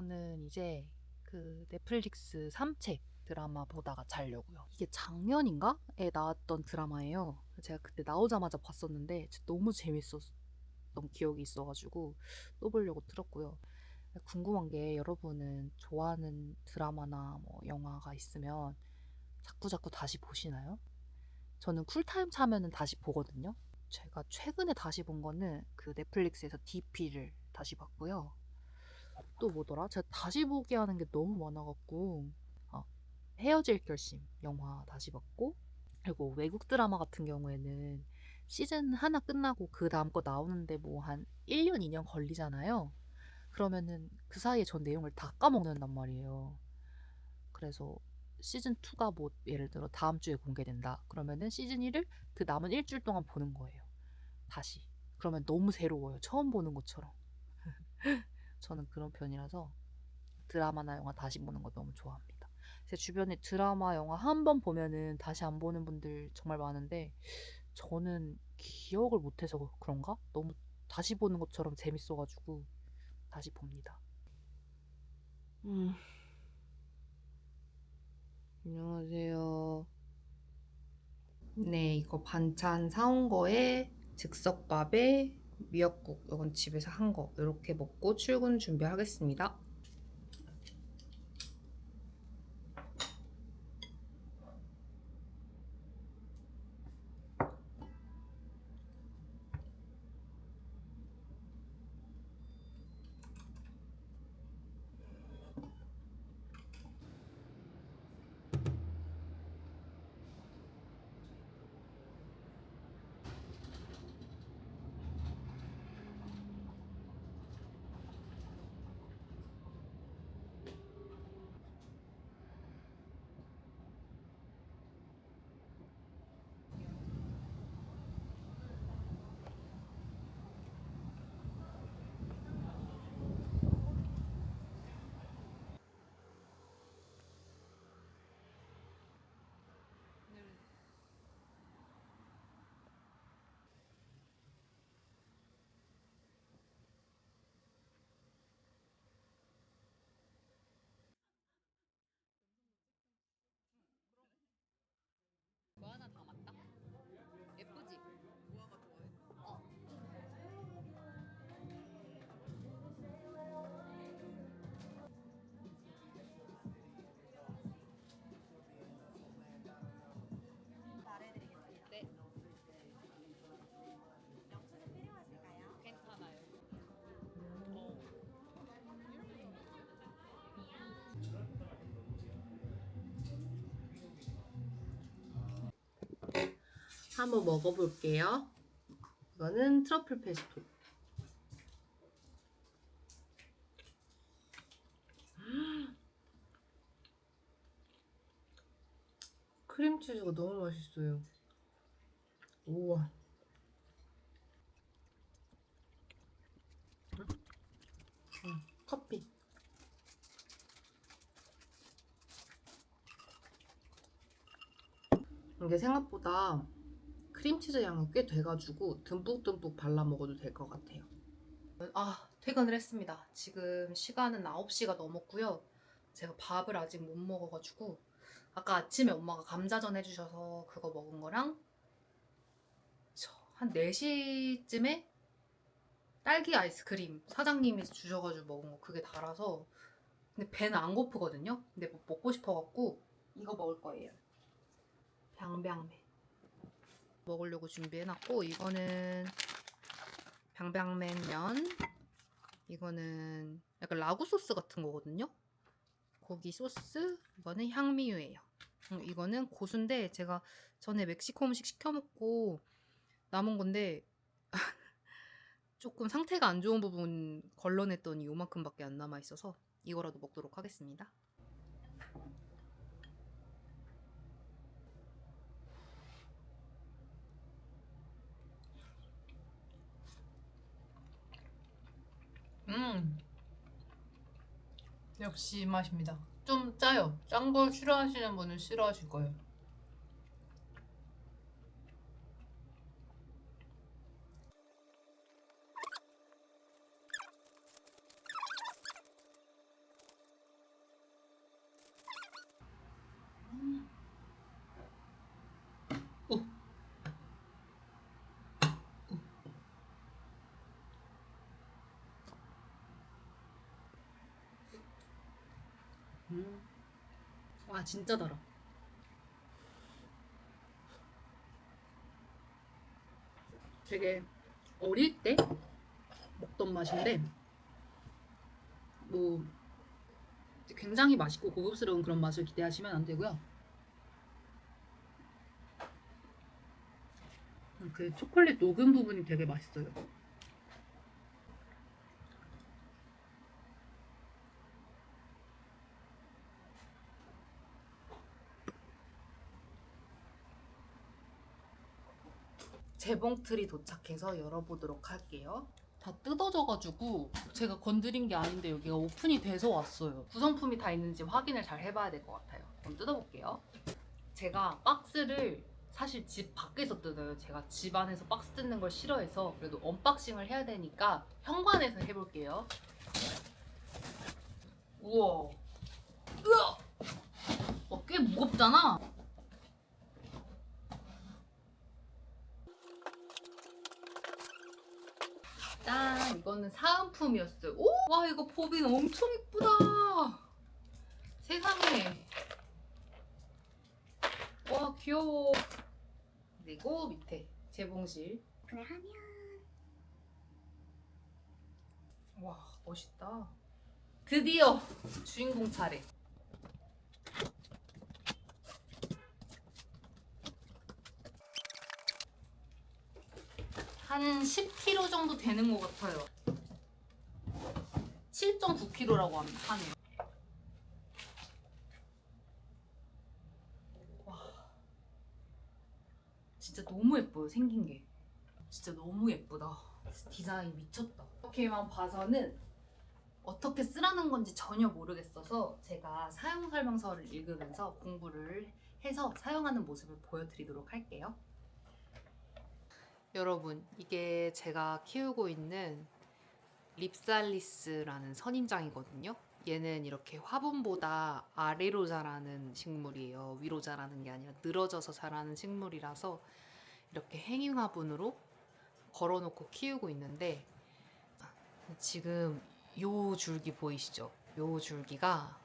저는 이제 그 넷플릭스 3책 드라마 보다가 자려고요. 이게 작년인가에 나왔던 드라마예요. 제가 그때 나오자마자 봤었는데 너무 재밌었던 기억이 있어가지고 또 보려고 틀었고요. 궁금한 게 여러분은 좋아하는 드라마나 뭐 영화가 있으면 자꾸 자꾸 다시 보시나요? 저는 쿨타임 차면은 다시 보거든요. 제가 최근에 다시 본 거는 그 넷플릭스에서 DP를 다시 봤고요. 또 뭐더라? 제가 다시 보게 하는 게 너무 많아갖고 아, 헤어질 결심 영화 다시 봤고 그리고 외국 드라마 같은 경우에는 시즌 하나 끝나고 그 다음 거 나오는데 뭐 한 1년, 2년 걸리잖아요. 그러면은 그 사이에 전 내용을 다 까먹는단 말이에요. 그래서 시즌 2가 뭐 예를 들어 다음 주에 공개된다. 그러면은 시즌 1을 그 남은 일주일 동안 보는 거예요. 다시. 그러면 너무 새로워요. 처음 보는 것처럼. 저는 그런 편이라서 드라마나 영화 다시 보는 거 너무 좋아합니다. 제 주변에 드라마, 영화 한 번 보면은 다시 안 보는 분들 정말 많은데 저는 기억을 못해서 그런가? 너무 다시 보는 것처럼 재밌어가지고 다시 봅니다. 음. 안녕하세요. 네, 이거 반찬 사온 거에 즉석밥에 미역국, 이건 집에서 한 거. 이렇게 먹고 출근 준비하겠습니다. 한번 먹어볼게요. 이거는 트러플 페스토. 음. 크림치즈가 너무 맛있어요. 우와. 음, 커피. 이게 생각보다 크림치즈 양이 꽤 돼가지고 듬뿍듬뿍 발라 먹어도 될 것 같아요. 아, 퇴근을 했습니다. 지금 시간은 9시가 넘었고요. 제가 밥을 아직 못 먹어가지고 아까 아침에 엄마가 감자전 해주셔서 그거 먹은 거랑 저한 4시쯤에 딸기 아이스크림 사장님이 주셔가지고 먹은 거 그게 달아서 근데 배는 안 고프거든요. 근데 뭐 먹고 싶어갖고 이거 먹을 거예요. 병병맨 먹으려고 준비해놨고 이거는 병병맨 면 이거는 약간 라구 소스 같은 거거든요. 고기 소스 이거는 향미유예요. 음, 이거는 고수인데 제가 전에 멕시코 음식 시켜 먹고 남은 건데 조금 상태가 안 좋은 부분 걸러냈더니 요만큼밖에 안 남아 있어서 이거라도 먹도록 하겠습니다. 음. 역시 이 맛입니다. 좀 짜요. 짠 걸 싫어하시는 분은 싫어하실 거예요. 음. 와 진짜 달아. 되게 어릴 때 먹던 맛인데 뭐 굉장히 맛있고 고급스러운 그런 맛을 기대하시면 안 되고요. 음, 그 초콜릿 녹은 부분이 되게 맛있어요. 재봉틀이 도착해서 열어보도록 할게요. 다 뜯어져가지고 제가 건드린 게 아닌데 여기가 오픈이 돼서 왔어요. 구성품이 다 있는지 확인을 잘 해봐야 될 것 같아요. 그럼 뜯어볼게요. 제가 박스를 사실 집 밖에서 뜯어요. 제가 집 안에서 박스 뜯는 걸 싫어해서 그래도 언박싱을 해야 되니까 현관에서 해볼게요. 우와. 으아! 어, 꽤 무겁잖아. 짠! 이거는 사은품이었어요. 오! 와, 이거 법인 엄청 이쁘다! 세상에. 와, 귀여워. 그리고 밑에 재봉실. 구매하면 와, 멋있다. 드디어 주인공 차례. 한 10kg 정도 되는 것 같아요. 7.9kg라고 하네요. 와, 진짜 너무 예뻐요, 생긴 게. 진짜 너무 예쁘다. 디자인 미쳤다. 이렇게만 봐서는 어떻게 쓰라는 건지 전혀 모르겠어서 제가 사용 설명서를 읽으면서 공부를 해서 사용하는 모습을 보여드리도록 할게요. 여러분, 이게 제가 키우고 있는 립살리스라는 선인장이거든요. 얘는 이렇게 화분보다 아래로 자라는 식물이에요. 위로 자라는 게 아니라 늘어져서 자라는 식물이라서 이렇게 행위 화분으로 걸어놓고 키우고 있는데 지금 요 줄기 보이시죠? 요 줄기가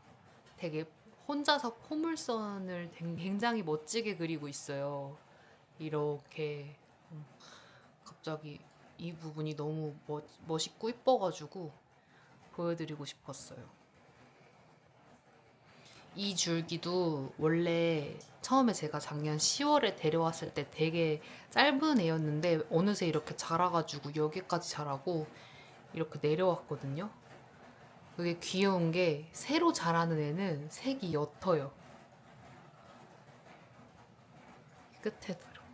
되게 혼자서 포물선을 굉장히 멋지게 그리고 있어요. 이렇게 음, 갑자기 이 부분이 너무 멋, 멋있고 이뻐가지고 보여드리고 싶었어요. 이 줄기도 원래 처음에 제가 작년 10월에 데려왔을 때 되게 짧은 애였는데 어느새 이렇게 자라가지고 여기까지 자라고 이렇게 내려왔거든요. 그게 귀여운 게 새로 자라는 애는 색이 옅어요. 끝에도 이렇게.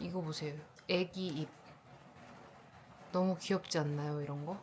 이거 보세요. 애기 잎. 너무 귀엽지 않나요, 이런 거?